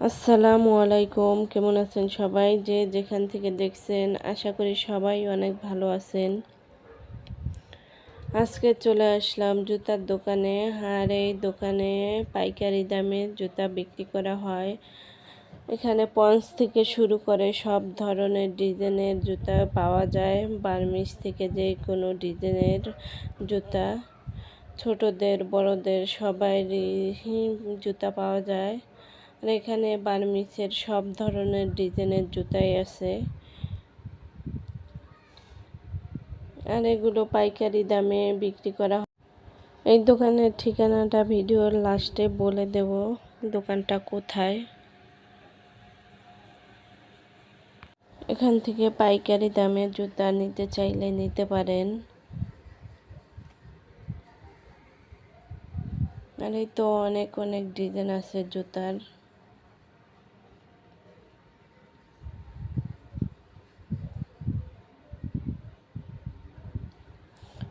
আসসালামু আলাইকুম, কেমন আছেন সবাই? যে যেখান থেকে দেখছেন, আশা করি সবাই অনেক ভালো আছেন। আজকে চলে আসলাম জুতার দোকানে, আর এই দোকানে পাইকারি দামে জুতা বিক্রি করা হয়। এখানে পঞ্চ থেকে শুরু করে সব ধরনের ডিজাইনের জুতা পাওয়া যায় বার্মিস থেকে যে কোনো ডিজাইনের জুতা। ছোটদের, বড়দের সবাইরই জুতা পাওয়া যায়। আর এখানে বার্মিসের সব ধরনের ডিজাইনের জুতাই আছে। আর এগুলো পাইকারি দামে বিক্রি করা এই দোকানের ঠিকানাটা ভিডিওর লাস্টে বলে দেব, দোকানটা কোথায়। এখান থেকে পাইকারি দামে জুতা নিতে চাইলে নিতে পারেন। আর এই তো অনেক অনেক ডিজাইন আছে জুতার।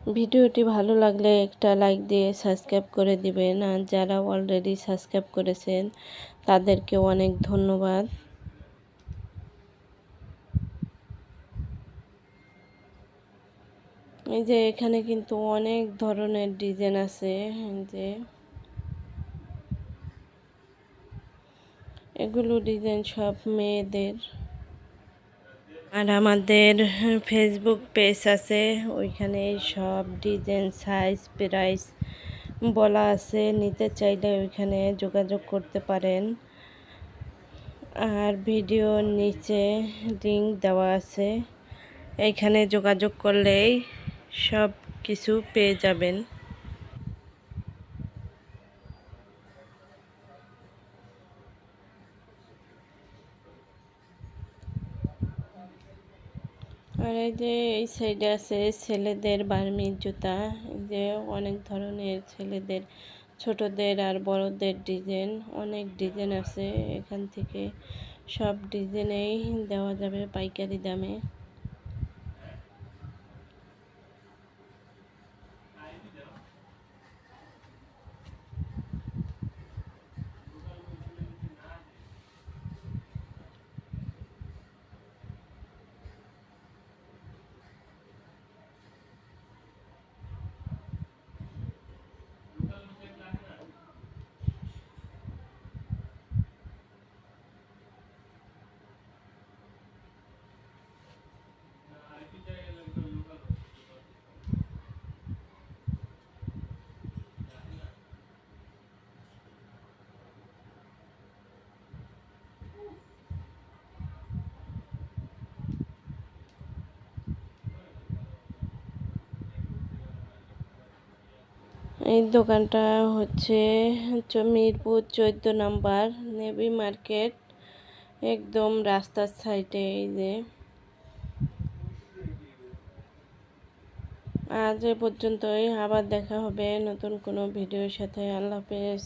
ভিডিওটি ভালো লাগলে একটা লাইক দিয়ে সাবস্ক্রাইব করে দিবেন। আর যারা অলরেডি সাবস্ক্রাইব করেছেন, তাদেরকে অনেক ধন্যবাদ। এই যে এখানে কিন্তু অনেক ধরনের ডিজাইন আছে যে। এগুলো ডিজাইন সব মেয়েদের। আর আমাদের ফেসবুক পেজ আছে ওইখানে সব ডিজাইন সাইজ প্রাইস বলা আছে, নিতে চাইলে ওইখানে যোগাযোগ করতে পারেন। আর ভিডিওর নিচে লিঙ্ক দেওয়া আছে এইখানে যোগাযোগ করলেই সব কিছু পেয়ে যাবেন। আর যে এই সাইডে আছে ছেলেদের বার্মির জুতা যে অনেক ধরনের ছেলেদের, ছোটদের আর বড়দের ডিজাইন, অনেক ডিজাইন আছে। এখান থেকে সব ডিজাইনেই দেওয়া যাবে পাইকারি দামে। এই দোকানটা হচ্ছে মিরপুর চোদ্দ নাম্বার নেভি মার্কেট, একদম রাস্তার সাইডে, এই যে। আজ এ পর্যন্তই, আবার দেখা হবে নতুন কোনো ভিডিওর সাথে। আল্লাহ হাফেজ।